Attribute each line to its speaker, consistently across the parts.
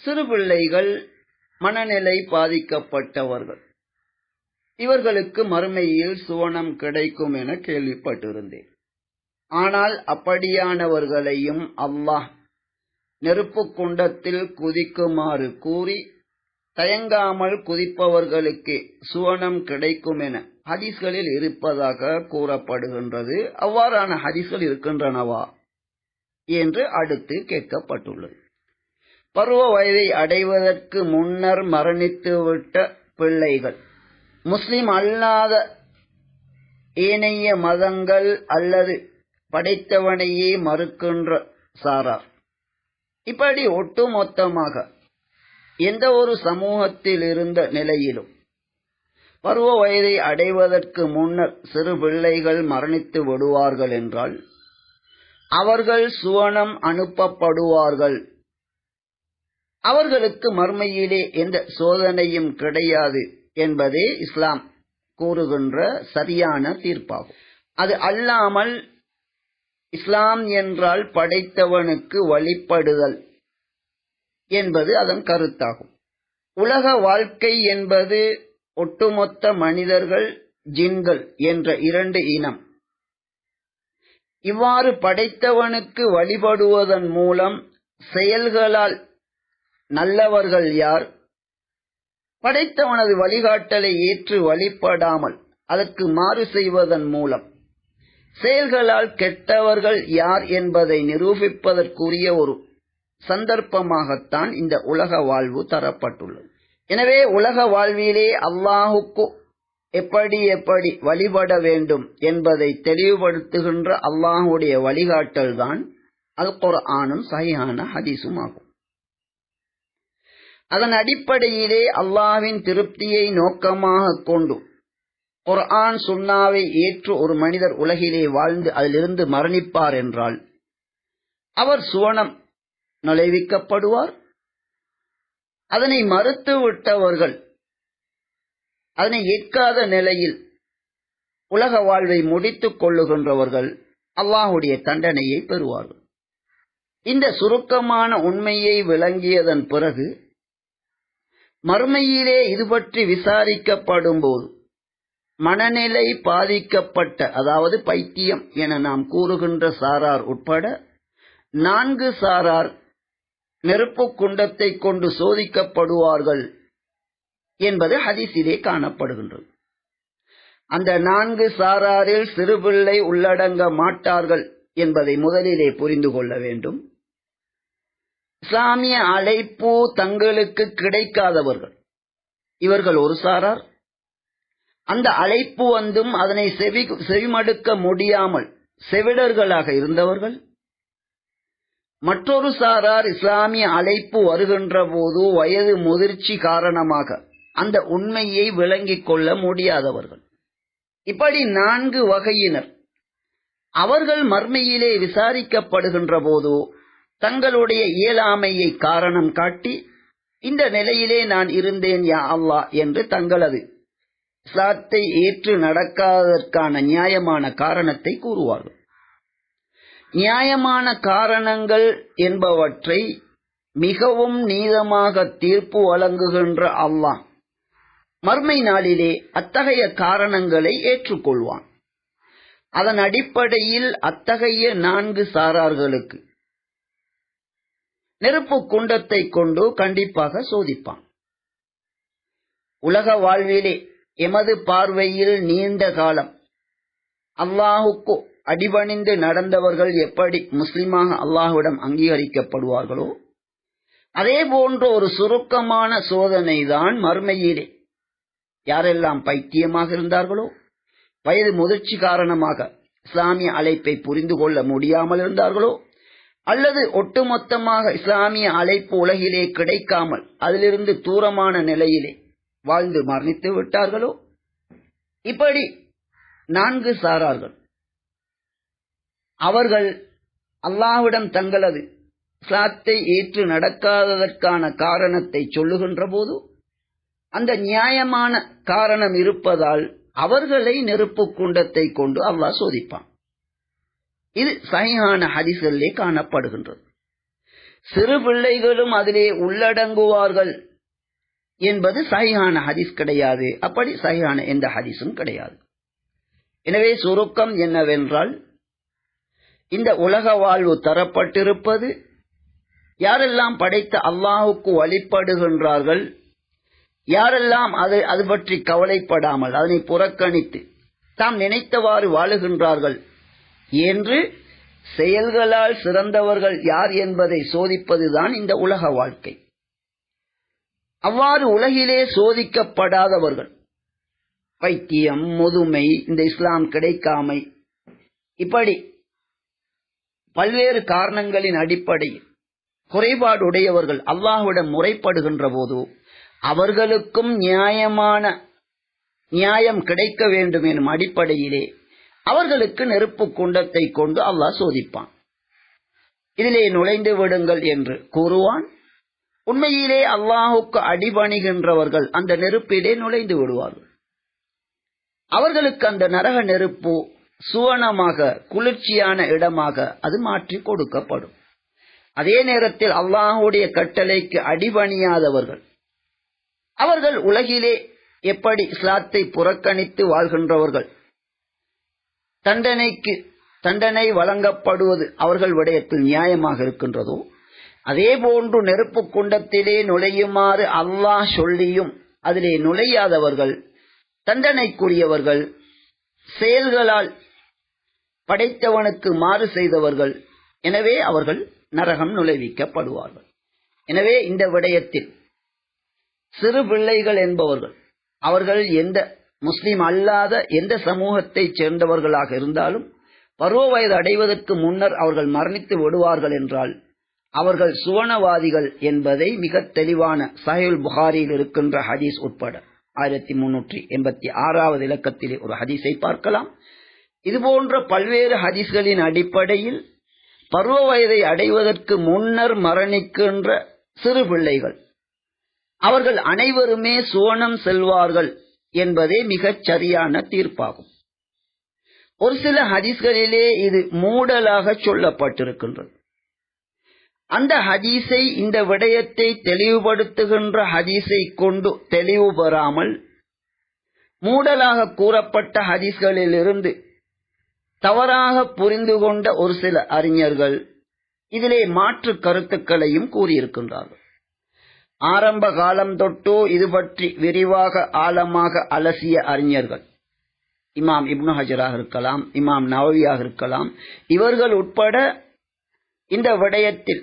Speaker 1: சிறு பிள்ளைகள் மனநிலை பாதிக்கப்பட்டவர்கள். இவர்களுக்கு மறுமையில் சுவனம் கிடைக்கும் என கேள்விப்பட்டிருந்தேன். ஆனால் அப்படியானவர்களையும் அல்லாஹ் நெருப்பு குண்டத்தில் குதிக்குமாறு கூறி தயங்காமல் குதிப்பவர்களுக்கு சுவனம் கிடைக்கும் என ஹதீஸ்களில் இருப்பதாக கூறப்படுகின்றது. அவ்வாறான ஹதீஸ்கள் இருக்கின்றனவா? என்று அடுத்து கேட்கப்பட்டுள்ளது. பருவ வயதை அடைவதற்கு முன்னர் மரணித்துவிட்ட பிள்ளைகள். முஸ்லிம் அல்லாத ஏனைய மதங்கள் அல்லது படைத்தவனையே மறுக்கின்ற சாரார். இப்படி ஒட்டுமொத்தமாக எந்த ஒரு சமூகத்தில் இருந்த நிலையிலும் பருவ வயதை அடைவதற்கு முன்னர் சிறு பிள்ளைகள் மரணித்து விடுவார்கள் என்றால் அவர்கள் சுவனம் அனுப்பப்படுவார்கள் அவர்களுக்கு மறுமையிலே எந்த சோதனையும் கிடையாது என்பதே இஸ்லாம் கூறுகின்ற சரியான தீர்ப்பாகும். அது அல்லாமல் இஸ்லாம் என்றால் படைத்தவனுக்கு வழிபடுதல் என்பது அதன் கருத்தாகும். உலக வாழ்க்கை என்பது ஒட்டுமொத்த மனிதர்கள் ஜின்கள் என்ற இரண்டு இனம். இவ்வாறு படைத்தவனுக்கு வழிபடுவதன் மூலம் செயல்களால் நல்லவர்கள் யார்? படைத்தவனது வழிகாட்டலை ஏற்று வழிபடாமல் அதற்கு மாறு செய்வதன் மூலம். செயல்களால் கெட்டவர்கள் யார் என்பதை நிரூபிப்பதற்குரிய ஒரு சந்தர்ப்பமாகத்தான் இந்த உலக வாழ்வு தரப்பட்டுள்ளது. எனவே உலக வாழ்விலே அல்லாஹுக்கு எப்படி எப்படி வழிபட வேண்டும் என்பதை தெளிவுபடுத்துகின்ற அல்லாஹுடைய வழிகாட்டல் தான் அல் குர்ஆனும் சஹிஹான ஹதீஸும் ஆகும். அதன் அடிப்படையிலே அல்லாஹ்வின் திருப்தியை நோக்கமாக கொண்டு குர்ஆன் சுன்னாவை ஏற்று ஒரு மனிதர் உலகிலே வாழ்ந்து அதிலிருந்து மரணிப்பார் என்றால் அவர் சுவனம் நுழைவிக்கப்படுவார். அதனை மறுத்து விட்டவர்கள் அதனை ஏற்காத நிலையில் உலக வாழ்வை முடித்துக் கொள்ளுகின்றவர்கள் அல்லாஹுடைய தண்டனையை பெறுவார்கள். இந்த சுருக்கமான உண்மையை விளங்கியதன் பிறகு மறுமையிலே இது பற்றி விசாரிக்கப்படும் போது மனநிலை பாதிக்கப்பட்ட அதாவது பைத்தியம் என நாம் கூறுகின்ற சாரார் உட்பட நான்கு சாரார் நெருப்பு குண்டத்தை கொண்டு சோதிக்கப்படுவார்கள் என்பது ஹதிசிலே காணப்படுகின்றது. அந்த நான்கு சாராரில் சிறுபிள்ளை உள்ளடங்க மாட்டார்கள் என்பதை முதலிலே புரிந்து கொள்ள வேண்டும். இஸ்லாமிய அழைப்பு தங்களுக்கு கிடைக்காதவர்கள். இவர்கள் ஒரு சாரார். அந்த அழைப்பு வந்தும் அதனை செவி செவிமடுக்க முடியாமல் செவிடர்களாக இருந்தவர்கள். மற்றொரு சாரார் இஸ்லாமிய அழைப்பு வருகின்ற போது வயது முதிர்ச்சி காரணமாக அந்த உண்மையை விளங்கிக் கொள்ள முடியாதவர்கள். இப்படி நான்கு வகையினர். அவர்கள் மர்மையிலே விசாரிக்கப்படுகின்ற போதோ தங்களுடைய இயலாமையை காரணம் காட்டி இந்த நிலையிலே நான் இருந்தேன் யா அல்லா என்று தங்களது இஸ்லாத்தை ஏற்று நடக்காததற்கான நியாயமான காரணத்தை கூறுவார்கள். நியாயமான காரணங்கள் என்பவற்றை மிகவும் நீதமாக தீர்ப்பு வழங்குகின்ற அல்லாஹ் மர்மை நாளிலே அத்தகைய காரணங்களை ஏற்றுக்கொள்வான். அதன் அடிப்படையில் அத்தகைய நான்கு சாரார்களுக்கு நெருப்பு குண்டத்தை கொண்டு கண்டிப்பாக சோதிப்பான். உலக வாழ்விலே எமது பார்வையில் நீண்ட காலம். அல்லாஹுக்கு அடிபணிந்து நடந்தவர்கள் எப்படி முஸ்லிமாக அல்லாஹுவிடம் அங்கீகரிக்கப்படுவார்களோ அதே போன்ற ஒரு சுருக்கமான சோதனை தான் மறுமையிலே யாரெல்லாம் பைத்தியமாக இருந்தார்களோ வயது முதிர்ச்சி காரணமாக இஸ்லாமிய அழைப்பை புரிந்து கொள்ள முடியாமல் இருந்தார்களோ அல்லது ஒட்டுமொத்தமாக இஸ்லாமிய அழைப்பு உலகிலே கிடைக்காமல் அதிலிருந்து தூரமான நிலையிலே வாழ்ந்து மரணித்து விட்டார்களோ? இப்படி நான்கு சாரார்கள். அவர்கள் அல்லாவிடம் தங்களது இஸ்லாத்தை ஏற்று நடக்காததற்கான காரணத்தை சொல்லுகின்ற போது அந்த நியாயமான காரணம் இருப்பதால் அவர்களை நெருப்பு குண்டத்தை கொண்டு அல்லாஹ் சோதிப்பான். இது சஹிஹான ஹதீஸ்களிலே காணப்படுகின்றது. சிறு பிள்ளைகளும் அதிலே உள்ளடங்குவார்கள் என்பது சஹிஹான ஹதீஸ் கிடையாது. அப்படி சஹிஹான எந்த ஹதீஸும் கிடையாது. எனவே சுருக்கம் என்னவென்றால் இந்த உலக வாழ்வு தரப்பட்டிருப்பது யாரெல்லாம் படைத்த அல்லாஹுக்கு வழிபடுகின்றார்கள் யாரெல்லாம் அது அது பற்றி கவலைப்படாமல் அதனை புறக்கணித்து தாம் நினைத்தவாறு வாழுகின்றார்கள் என்று செயல்களால் சிறந்தவர்கள் யார் என்பதை சோதிப்பதுதான் இந்த உலக வாழ்க்கை. அவ்வாறு உலகிலே சோதிக்கப்படாதவர்கள் பைத்தியம் முதுமை இந்த இஸ்லாம் கிடைக்காமை இப்படி பல்வேறு காரணங்களின் அடிப்படையில் குறைபாடுடையவர்கள் அல்லாஹுடன் முறைப்படுகின்ற போது அவர்களுக்கும் நியாயமான நியாயம் கிடைக்க வேண்டும் எனும் அடிப்படையிலே அவர்களுக்கு நெருப்பு குண்டத்தை கொண்டு அல்லாஹ் சோதிப்பான். இதிலே நுழைந்து விடுங்கள் என்று கூறுவான். உண்மையிலே அல்லாஹுக்கு அடிபணிகின்றவர்கள் அந்த நெருப்பிலே நுழைந்து விடுவார்கள். அவர்களுக்கு அந்த நரக நெருப்பு சுவனமாக குளிர்ச்சியான இடமாக அது மாற்றி கொடுக்கப்படும். அதே நேரத்தில் அல்லாஹுடைய கட்டளைக்கு அடிபணியாதவர்கள். அவர்கள் உலகிலே எப்படி இஸ்லாத்தை புறக்கணித்து வாழ்கின்றவர்கள்? தண்டனைக்கு தண்டனை வழங்கப்படுவது அவர்கள் விடயத்தில் நியாயமாக இருக்கின்றதோ அதே போன்று நெருப்பு குண்டத்திலே நுழையுமாறு அல்லாஹ் சொல்லியும் அதிலே நுழையாதவர்கள் தண்டனைக்குரியவர்கள் செயல்களால் படைத்தவனுக்கு மாறு செய்தவர்கள் எனவே அவர்கள் நரகம் நுழைவிக்கப்படுவார்கள். எனவே இந்த விடயத்தில் சிறு பிள்ளைகள் என்பவர்கள் அவர்கள் எந்த முஸ்லிம் அல்லாத எந்த சமூகத்தைச் சேர்ந்தவர்களாக இருந்தாலும் பருவ வயது அடைவதற்கு முன்னர் அவர்கள் மரணித்து விடுவார்கள் என்றால் அவர்கள் சுவனவாதிகள் என்பதை மிக தெளிவான சஹில் புகாரியில் இருக்கின்ற ஹதீஸ் உட்பட. ஆயிரத்தி முன்னூற்றி எண்பத்தி ஆறாவது இலக்கத்திலே ஒரு ஹதீஸை பார்க்கலாம். இதுபோன்ற பல்வேறு ஹதீஸ்களின் அடிப்படையில் பருவ வயதை அடைவதற்கு முன்னர் மரணிக்கின்ற சிறு பிள்ளைகள். அவர்கள் அனைவருமே சுவனம் செல்வார்கள். என்பதே மிகச் சரியான தீர்ப்பாகும். ஒரு சில ஹதீஸ்களிலே இது மூடலாக சொல்லப்பட்டிருக்கின்றது. அந்த ஹதீஸை இந்த விடயத்தை தெளிவுபடுத்துகின்ற ஹதீஸை கொண்டு தெளிவு பெறாமல் மூடலாக கூறப்பட்ட ஹதீஸ்களிலிருந்து தவறாக புரிந்து கொண்ட ஒரு சில அறிஞர்கள் இதிலே மாற்று கருத்துக்களையும் கூறியிருக்கின்றார்கள். ஆரம்ப காலம் தொட்டோ இது பற்றி விரிவாக ஆழமாக அலசிய அறிஞர்கள். இமாம் இப்னு ஹஜராக இருக்கலாம் இமாம் நவவியாக இருக்கலாம். இவர்கள் உட்பட இந்த விடயத்தில்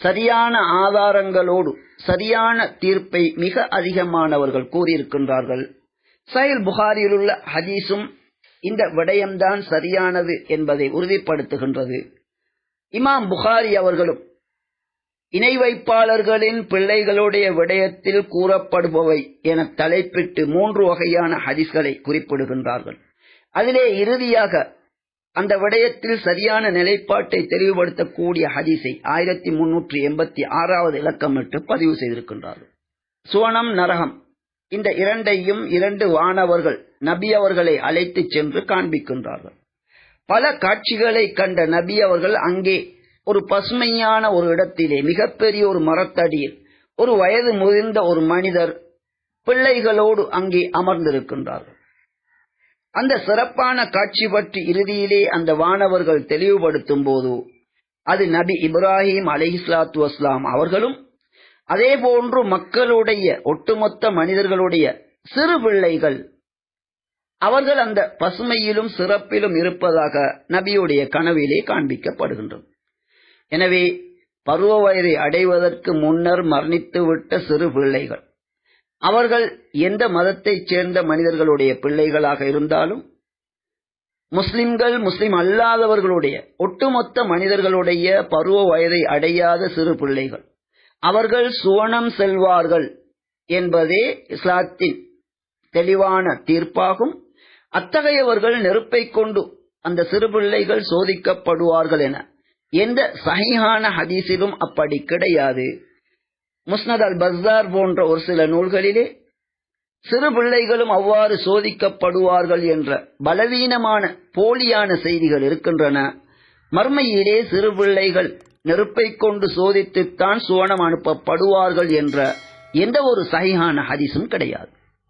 Speaker 1: சரியான ஆதாரங்களோடு சரியான தீர்ப்பை மிக அதிகமானவர்கள் கூறியிருக்கின்றார்கள். சயல் புகாரில் உள்ள ஹதீஸும் இந்த விடயம்தான் சரியானது என்பதை உறுதிப்படுத்துகின்றது. இமாம் புகாரி அவர்களும் இணை வைப்பாளர்களின் பிள்ளைகளுடைய விடயத்தில் கூறப்படுபவை என தலைப்பிட்டு மூன்று வகையான ஹதிஸ்களை குறிப்பிடுகின்றார்கள். அதிலே இறுதியாக அந்த விடயத்தில் சரியான நிலைப்பாட்டை தெளிவுபடுத்தக்கூடிய ஹதீஸை ஆயிரத்தி முன்னூற்றி எண்பத்தி ஆறாவது இலக்கமிட்டு பதிவு செய்திருக்கின்றார்கள். சுவனம் நரகம். இந்த இரண்டையும் இரண்டு வானவர்கள் நபி அவர்களை அழைத்துச் சென்று காண்பிக்கின்றார்கள். பல காட்சிகளை கண்ட நபி அவர்கள் அங்கே ஒரு பசுமையான ஒரு இடத்திலே மிகப்பெரிய ஒரு மரத்தடியில் ஒரு வயது முதிர்ந்த ஒரு மனிதர் பிள்ளைகளோடு அங்கே அமர்ந்திருக்கின்றார்கள். அந்த சிறப்பான காட்சி பற்றி இறுதியிலே அந்த வானவர்கள் தெளிவுபடுத்தும் போது அது நபி இப்ராஹிம் அலிஹிஸ்லாத்து வஸ்லாம் அவர்களும் அதே போன்று மக்களுடைய ஒட்டுமொத்த மனிதர்களுடைய சிறு பிள்ளைகள் அவர்கள் அந்த பசுமையிலும் சிறப்பிலும் இருப்பதாக நபியுடைய கனவிலே காண்பிக்கப்படுகின்றது. எனவே பருவ வயதை அடைவதற்கு முன்னர் மரணித்துவிட்ட சிறு பிள்ளைகள். அவர்கள் எந்த மதத்தைச் சேர்ந்த மனிதர்களுடைய பிள்ளைகளாக இருந்தாலும் முஸ்லிம்கள் முஸ்லிம் அல்லாதவர்களுடைய ஒட்டுமொத்த மனிதர்களுடைய பருவ வயதை அடையாத சிறு பிள்ளைகள். அவர்கள் சுவனம் செல்வார்கள் என்பதே இஸ்லாத்தின் தெளிவான தீர்ப்பாகும். அத்தகையவர்கள் நெருப்பை கொண்டு அந்த சிறு பிள்ளைகள் சோதிக்கப்படுவார்கள் என எந்த சகிஹான ஹதீஸிலும் அப்படி கிடையாது. முஸ்னத் அல் பஸ்தார் போன்ற ஒரு சில நூல்களிலே சிறு பிள்ளைகளும் அவ்வாறு சோதிக்கப்படுவார்கள் என்ற பலவீனமான போலியான செய்திகள் இருக்கின்றன. மர்மையிலே சிறு பிள்ளைகள் நெருப்பை கொண்டு சோதித்துத்தான் சுவனம் அனுப்பப்படுவார்கள் என்ற எந்த ஒரு சகிஹான ஹதீஸும் கிடையாது.